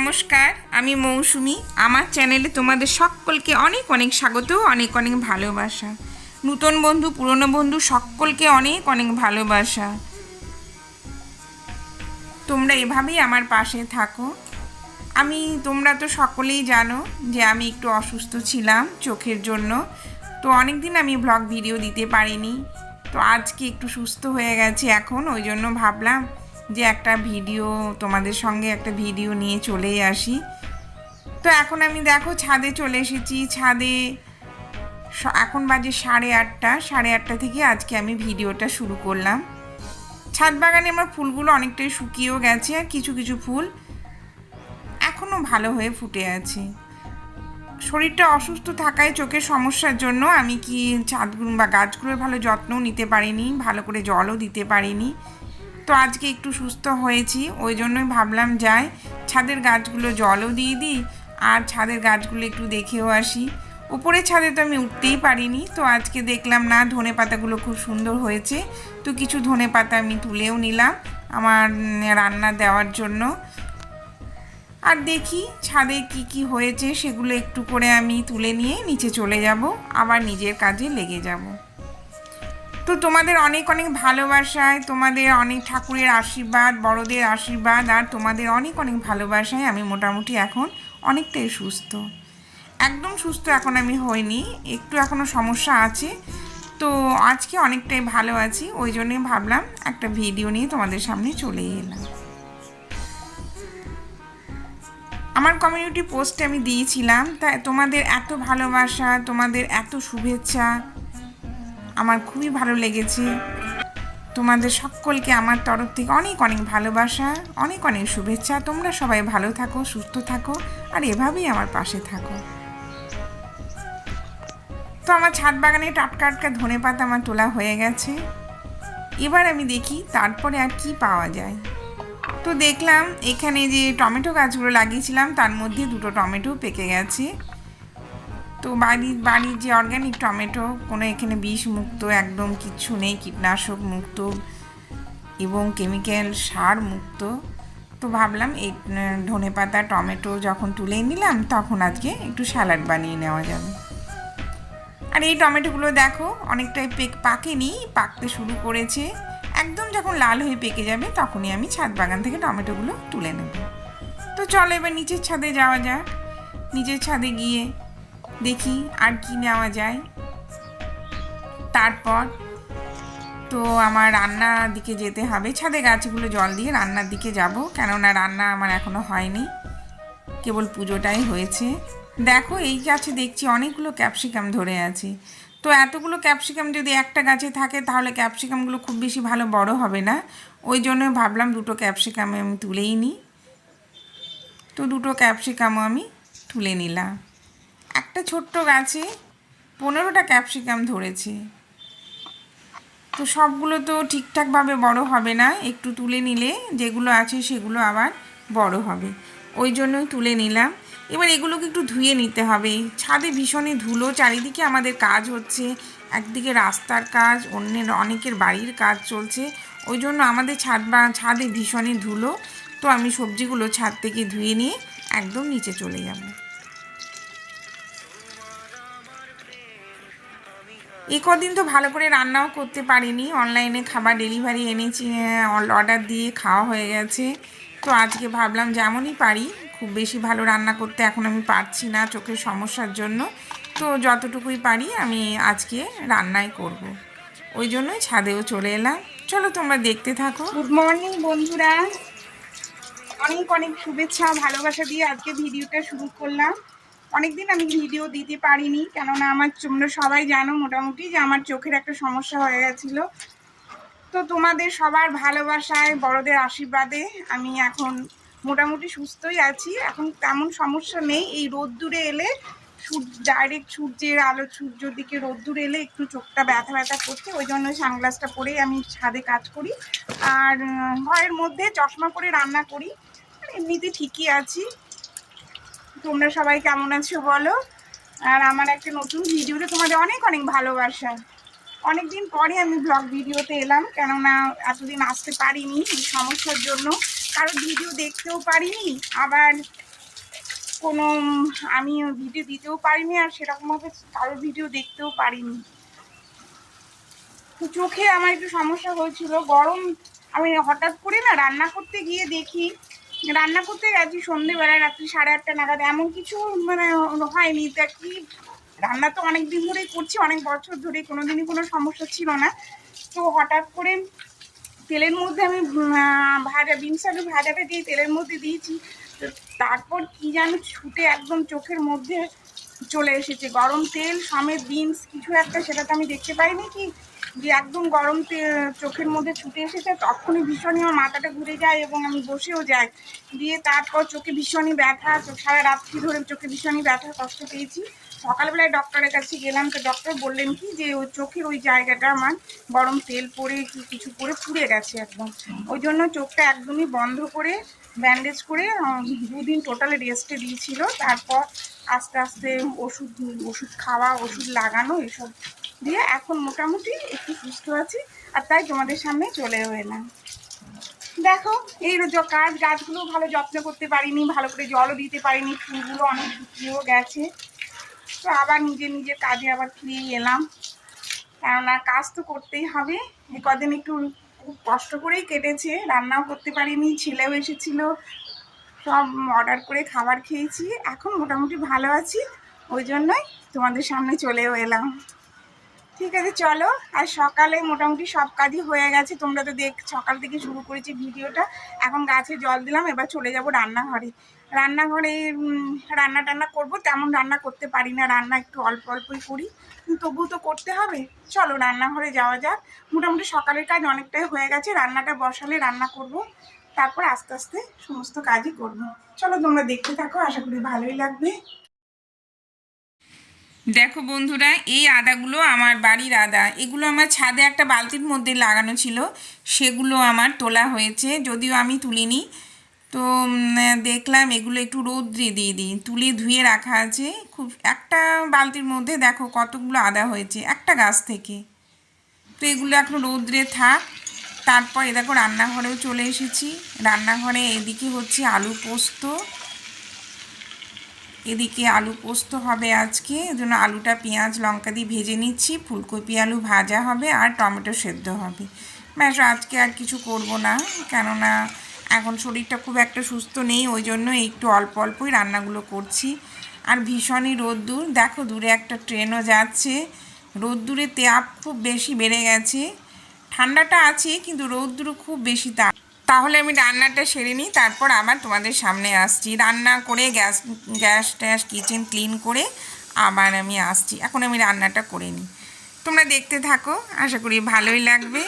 নমস্কার, আমি মৌসুমি। আমার চ্যানেলে তোমাদের সকলকে অনেক অনেক স্বাগত, অনেক অনেক ভালোবাসা। নূতন বন্ধু, পুরনো বন্ধু, সকলকে অনেক অনেক ভালোবাসা। তোমরা এভাবেই আমার পাশে থাকো। আমি, তোমরা তো সকলেই জানো যে আমি একটু অসুস্থ ছিলাম চোখের জন্য। তো অনেক দিন আমি ব্লগ ভিডিও দিতে পারিনি। তো আজকে একটু সুস্থ হয়ে গেছে এখন, ওই জন্য ভাবলাম যে একটা ভিডিও, তোমাদের সঙ্গে একটা ভিডিও নিয়ে চলেই আসি। তো এখন আমি দেখো ছাদে চলে এসেছি। ছাদে এখন বাজে সাড়ে আটটা। সাড়ে আটটা থেকে আজকে আমি ভিডিওটা শুরু করলাম। ছাদ বাগানে আমার ফুলগুলো অনেকটাই শুকিয়েও গেছে আর কিছু কিছু ফুল এখনও ভালো হয়ে ফুটে আছে। শরীরটা অসুস্থ থাকায় চোখের সমস্যার জন্য আমি কি ছাদগুলো বা গাছগুলোর ভালো যত্নও নিতে পারিনি, ভালো করে জলও দিতে পারিনি। তো আজকে একটু সুস্থ হয়েছি, ওই জন্যই ভাবলাম যাই, ছাদের গাছগুলো জলও দিয়ে দিই, আর ছাদের গাছগুলো একটু দেখেও আসি। উপরে ছাদে তো আমি উঠতেই পারিনি, তো আজকে দেখলাম না, ধনে পাতাগুলো খুব সুন্দর হয়েছে, তো কিছু ধনে পাতা আমি তুলেও নিলাম আমার রান্না দেওয়ার জন্য। আর দেখি ছাদে কি কি হয়েছে, সেগুলো একটু করে আমি তুলে নিয়ে নিচে চলে যাব, আবার নিজের কাজে লেগে যাব। তো তোমাদের অনেক অনেক ভালোবাসায়, তোমাদের অনেক ঠাকুরের আশীর্বাদ, বড়দের আশীর্বাদ, আর তোমাদের অনেক অনেক ভালোবাসায় আমি মোটামুটি এখন অনেকটাই সুস্থ। একদম সুস্থ এখন আমি হইনি, একটু এখনও সমস্যা আছে। তো আজকে অনেকটাই ভালো আছি, ওই জন্যই ভাবলাম একটা ভিডিও নিয়ে তোমাদের সামনে চলে এলাম। আমার কমিউনিটি পোস্টে আমি দিয়েছিলাম তাই তোমাদের এত ভালোবাসা, তোমাদের এত শুভেচ্ছা আমার খুবই ভালো লেগেছে। তোমাদের সকলকে আমার তরফ থেকে অনেক অনেক ভালোবাসা, অনেক অনেক শুভেচ্ছা। তোমরা সবাই ভালো থাকো, সুস্থ থাকো, আর এভাবেই আমার পাশে থাকো। তো আমার ছাদ বাগানে টাটকা টাটকা ধনে পাতা আমার তোলা হয়ে গেছে। এবার আমি দেখি তারপরে আর কি পাওয়া যায়। তো দেখলাম এখানে যে টমেটো গাছগুলো লাগিয়েছিলাম, তার মধ্যে দুটো টমেটো পেকে গেছে। তো বাড়ির বাড়ির যে অর্গ্যানিক টমেটো, কোনো এখানে বিষ মুক্ত, একদম কিচ্ছু নেই, কীটনাশক মুক্ত এবং কেমিক্যাল সার মুক্ত। তো ভাবলাম এই ধনে পাতা, টমেটো যখন তুলে নিলাম, তখন আজকে একটু স্যালাড বানিয়ে নেওয়া যাবে। আর এই টমেটোগুলো দেখো, অনেকটাই পেক, পাকেনি, পাকতে শুরু করেছে। একদম যখন লাল হয়ে পেকে যাবে, তখনই আমি ছাদ বাগান থেকে টমেটোগুলো তুলে নেব। তো চলো এবার নিচের ছাদে যাওয়া যাক। নিচের ছাদে গিয়ে দেখি আর কি নেওয়া যায়। তারপর তো আমার রান্নার দিকে যেতে হবে। ছাদে গাছগুলো জল দিয়ে রান্নার দিকে যাব। কেননা রান্না আমার এখনও হয়নি। কেবল পুজোটাই হয়েছে। দেখো, এই গাছে দেখছি অনেকগুলো ক্যাপসিকাম ধরে আছে। তো এতগুলো ক্যাপসিকাম যদি একটা গাছে থাকে, তাহলে ক্যাপসিকামগুলো খুব বেশি ভালো বড় হবে না। ওই জন্য ভাবলাম দুটো ক্যাপসিকাম আমি তুলেই নিই। তো দুটো ক্যাপসিকামও আমি তুলে নিলাম। একটা ছোট্ট গাছে পনেরোটা ক্যাপসিকাম ধরেছে। তো সবগুলো তো ঠিকঠাকভাবে বড় হবে না, একটু তুলে নিলে যেগুলো আছে সেগুলো আবার বড় হবে। ওই জন্যই তুলে নিলাম। এবার এগুলোকে একটু ধুয়ে নিতে হবে। ছাদে ভীষণই ধুলো, চারিদিকে আমাদের কাজ হচ্ছে, একদিকে রাস্তার কাজ, অন্যের, অনেকের বাড়ির কাজ চলছে। ওই জন্য আমাদের ছাদ বা, ছাদে ভীষণই ধুলো। তো আমি সবজিগুলো ছাদ থেকে ধুয়ে নিয়ে একদম নিচে চলে যাব। এই কদিন তো ভালো করে রান্নাও করতে পারিনি। অনলাইনে খাবার ডেলিভারি এনেছি অর্ডার দিয়ে খাওয়া হয়ে গেছে। তো আজকে ভাবলাম যেমনই পারি, খুব বেশি ভালো রান্না করতে এখন আমি পারছি না চোখের সমস্যার জন্য। তো যতটুকুই পারি আমি আজকে রান্নাই করব। ওই জন্যই ছাদেও চলে এলাম। চলো তোমরা দেখতে থাকো। গুড মর্নিং বন্ধুরা। অনেক অনেক শুভেচ্ছা, ভালোবাসা দিয়ে আজকে ভিডিওটা শুরু করলাম। অনেকদিন আমি ভিডিও দিতে পারিনি, কেননা আমার তোমরা সবাই জানো মোটামুটি যে আমার চোখের একটা সমস্যা হয়ে গেছিল। তো তোমাদের সবার ভালোবাসায়, বড়দের আশীর্বাদে আমি এখন মোটামুটি সুস্থই আছি। এখন তেমন সমস্যা নেই, এই রোদ্দুরে এলে সূর্য ডাইরেক্ট সূর্যের আলো, সূর্যের দিকে রোদ্দুরে এলে একটু চোখটা ব্যথা ব্যথা করছে, ওই জন্য সানগ্লাসটা পরেই আমি ছাদে কাজ করি। আর ঘরের মধ্যে চশমা পরে রান্না করি এমনিতে ঠিকই আছি। তোমরা সবাই কেমন আছো বলো? আর আমার একটা নতুন ভিডিওতে তোমাদের অনেক অনেক ভালোবাসা। অনেক দিন পরে আমি ব্লগ ভিডিওতে এলাম, কেননা এতদিন আসতে পারিনি সমস্যার জন্য। কারও ভিডিও দেখতেও পারিনি, আবার কোনো, আমি ভিডিও দিতেও পারিনি আর সেরকমভাবে কারোর ভিডিও দেখতেও পারিনি। তো চোখে আমার একটু সমস্যা হয়েছিল, গরম, আমি হঠাৎ করে না রান্না করতে গিয়ে দেখি রান্না করতে গেছি সন্ধেবেলা, রাত্রি সাড়ে আটটা নাগাদ। এমন কিছু মানে হয়নি তা কি, রান্না তো অনেক দিন ধরেই করছি, অনেক বছর ধরে কোনোদিনই কোনো সমস্যা ছিল না। তো হঠাৎ করে তেলের মধ্যে আমি ভাজা, বিনস আলু ভাজাটা দিয়ে তেলের মধ্যে দিয়েছি। তারপর কি যেন ছুটে একদম চোখের মধ্যে চলে এসেছে। গরম তেল, সমেত বিনস, কিছু একটা, সেটা তো আমি দেখতে পাইনি কি। যে একদম গরম চোখের মধ্যে ছুটে এসেছে, তখনই ভীষণই আমার মাথাটা ঘুরে যায় এবং আমি বসেও যাই। দিয়ে তারপর চোখে ভীষণই ব্যথা, চোখ সারা রাত্রি ধরে চোখে ভীষণই ব্যথা, কষ্ট পেয়েছি। সকালবেলায় ডক্টরের কাছে গেলাম, তো ডক্টর বললেন কি যে, ওই চোখের ওই জায়গাটা আমার গরম তেল পরে কি কিছু পরে পুড়ে গেছে একদম। ওই জন্য চোখটা একদমই বন্ধ করে ব্যান্ডেজ করে দুদিন টোটাল রেস্টে দিয়েছিল। তারপর আস্তে আস্তে ওষুধ ওষুধ খাওয়া, ওষুধ লাগানো, এসব দিয়ে এখন মোটামুটি একটু সুস্থ আছি, আর তাই তোমাদের সামনে চলেও এলাম। দেখো, এই কাজ গাছগুলো ভালো যত্ন করতে পারিনি, ভালো করে জলও দিতে পারিনি, ফুলগুলো অনেক শুকিয়েও গেছে। তো আবার নিজে নিজের কাজে আবার ফিরে এলাম। কেননা কাজ তো করতেই হবে। এই কদিন একটু খুব কষ্ট করেই কেটেছে, রান্নাও করতে পারিনি, ছেলেও এসেছিল। সব অর্ডার করে খাবার খেয়েছি, এখন মোটামুটি ভালো আছি, ওই জন্যই তোমাদের সামনে চলেও এলাম। ঠিক আছে, চলো। আর সকালে মোটামুটি সব কাজই হয়ে গেছে। তোমরা তো দেখ, সকাল থেকে শুরু করেছি ভিডিওটা। এখন গাছে জল দিলাম, এবার চলে যাব রান্নাঘরে। রান্নাঘরে রান্না টান্না করব, তেমন রান্না করতে পারি না। রান্না একটু অল্প অল্পই করি। তবুও তো করতে হবে। চলো, রান্নাঘরে যাওয়া যাক। মোটামুটি সকালের কাজ অনেকটাই হয়ে গেছে। রান্নাটা বসালে রান্না করব। তারপর আস্তে আস্তে সমস্ত কাজই করব। চলো, তোমরা দেখতে থাকো। আশা করি ভালোই লাগবে। দেখো বন্ধুরা, এই আদাগুলো আমার বাড়ির আদা। এগুলো আমার ছাদে একটা বালতির মধ্যে লাগানো ছিল। সেগুলো আমার তোলা হয়েছে, যদিও আমি তুলিনি। তো দেখলাম এগুলো একটু রৌদ্রে দিয়ে দিই। তুলে ধুয়ে রাখা আছে। খুব একটা বালতির মধ্যে দেখো কতগুলো আদা হয়েছে, একটা গাছ থেকে। তো এগুলো এখন রৌদ্রে থাক। তারপর এ দেখো রান্নাঘরেও চলে এসেছি। রান্নাঘরে এদিকে হচ্ছে আলু পোস্ত। এদিকে আলু পোস্ত হবে আজকে এজন্য আলুটা পেঁয়াজ, লঙ্কা দিয়ে ভেজে নিচ্ছি, ফুলকপি আলু ভাজা হবে আর টমেটো সেদ্ধ হবে। ব্যাস, আজকে আর কিছু করব না, কেননা এখন শরীরটা খুব একটা সুস্থ নেই, ওই জন্য একটু অল্প অল্পই রান্নাগুলো করছি। আর ভীষণই রোদ্দুর, দেখো দূরে একটা ট্রেনও যাচ্ছে রোদ্দুরে তাপ খুব বেশি বেড়ে গেছে, ঠান্ডাটা আছে, কিন্তু রোদ্দুর খুব বেশি তাপ। তাহলে আমি রান্নাটা সেরে নিই, তারপর আবার তোমাদের সামনে আসছি। রান্না করে গ্যাস গ্যাস ট্যাস, কিচেন ক্লিন করে আবার আমি আসছি। এখন আমি রান্নাটা করে নিই। তোমরা দেখতে থাকো, আশা করি ভালোই লাগবে।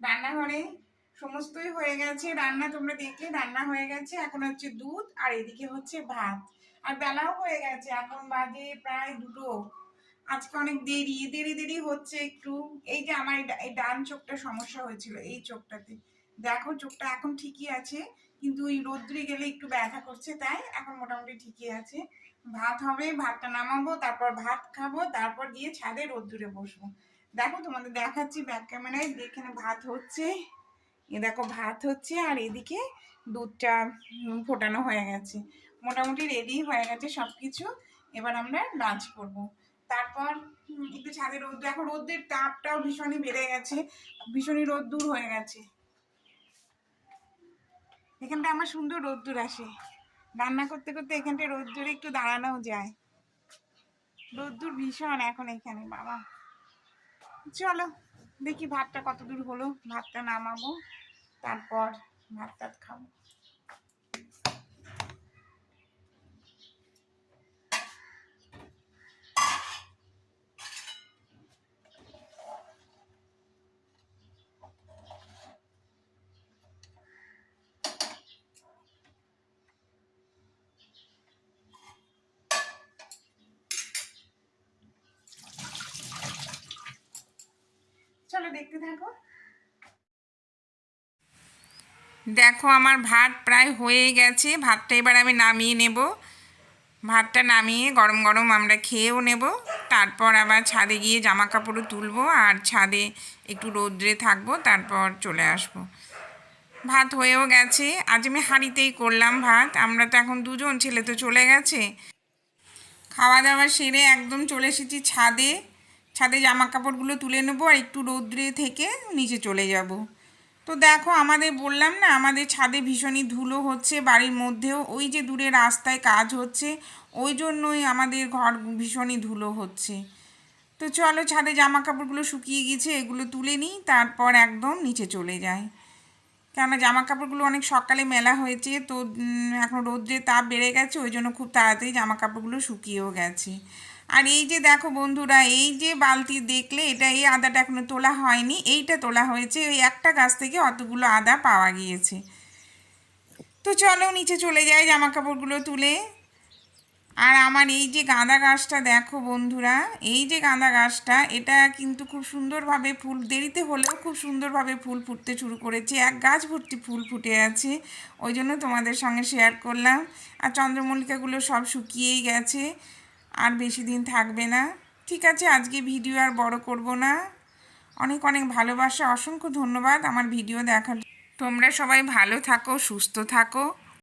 রান্নাঘরে সমস্তই হয়ে গেছে। রান্না তোমরা দেখলে, রান্না হয়ে গেছে। এখন হচ্ছে দুধ আর এদিকে হচ্ছে ভাত। আর বেলাও হয়ে গেছে, এখন বাজে প্রায় দুটো। আজকে অনেক দেরি দেরি দেরি হচ্ছে একটু। এই যে আমার এই ডান চোখটা সমস্যা হয়েছিল এই চোখটাতে। দেখো চোখটা এখন ঠিকই আছে, কিন্তু ওই রোদ্রে গেলে একটু ব্যথা করছে, তাই এখন মোটামুটি ঠিকই আছে। ভাত হবে, ভাতটা নামাবো, তারপর ভাত খাব, তারপর গিয়ে ছাদে রোদ্দুরে বসবো। দেখো তোমাদের দেখাচ্ছি ব্যাক ক্যামেরায় এখানে ভাত হচ্ছে। এ দেখো ভাত হচ্ছে, আর এদিকে দুধটা ফোটানো হয়ে গেছে। মোটামুটি রেডি হয়ে গেছে সব কিছু এবার আমরা লাঞ্চ করব। তারপর একটু ছাদে রোদ, দেখো রোদের তাপটাও ভীষণই বেড়ে গেছে, ভীষণই রোদ্দুর হয়ে গেছে। এখানটা আমার সুন্দর রোদ্দুর আসে। রান্না করতে করতে এখানটা রোদ্দুরে একটু দাঁড়ানোও যায়। রোদ্দুর ভীষণ এখন এখানে, বাবা। চলো, দেখি ভাতটা কত দূর হলো। ভাতটা নামাবো, তারপর ভাত টাত খাব। দেখতে থাকো। দেখো, আমার ভাত প্রায় হয়ে গেছে। ভাতটা এবার আমি নামিয়ে নেব। ভাতটা নামিয়ে গরম গরম আমরা খেয়েও নেব। তারপর আবার ছাদে গিয়ে জামা কাপড়ও তুলবো আর ছাদে একটু রোদ্রে থাকব, তারপর চলে আসব। ভাত হয়েও গেছে। আজ আমি হাঁড়িতেই করলাম ভাত। আমরা তো এখন দুজন, ছেলে তো চলে গেছে। খাওয়া দাওয়া সেরে একদম চলে এসেছি ছাদে। ছাদে জামা কাপড়গুলো তুলে নেব আর একটু রৌদ্রে থেকে নিচে চলে যাব। তো দেখো আমাদের বললাম না, আমাদের ছাদে ভীষণই ধুলো হচ্ছে, বাড়ির মধ্যেও ওই যে দূরে রাস্তায় কাজ হচ্ছে, ওই জন্যই আমাদের ঘর ভীষণই ধুলো হচ্ছে। তো চলো ছাদে জামা কাপড়গুলো শুকিয়ে গেছে, এগুলো তুলে নিই, তারপর একদম নিচে চলে যায় কেননা জামা কাপড়গুলো অনেক সকালে মেলা হয়েছে, তো এখন রোদ্রে তাপ বেড়ে গেছে, ওই জন্য খুব তাড়াতাড়ি জামা কাপড়গুলো শুকিয়েও গেছে। আর এই যে দেখো বন্ধুরা, এই যে বালতি দেখলে এটা এই আদাটা এখনও তোলা হয়নি, এইটা তোলা হয়েছে, ওই একটা গাছ থেকে অতগুলো আদা পাওয়া গিয়েছে। তো চলো নিচে চলে যাই জামা কাপড়গুলো তুলে। আর আমার এই যে গাঁদা গাছটা দেখো বন্ধুরা, এই যে গাঁদা গাছটা, এটা কিন্তু খুব সুন্দরভাবে ফুল, দেরিতে হলেও খুব সুন্দরভাবে ফুল ফুটতে শুরু করেছে, এক গাছ ভর্তি ফুল ফুটে আছে, ওই জন্য তোমাদের সঙ্গে শেয়ার করলাম। আর চন্দ্রমল্লিকাগুলো সব শুকিয়েই গেছে। আর বেশি দিন থাকবে না। ঠিক আছে, আজকে ভিডিও আর বড় করব না। অনেক অনেক ভালোবাসা, অসংখ্য ধন্যবাদ আমার ভিডিও দেখার তোমরা সবাই ভালো থাকো, সুস্থ থাকো।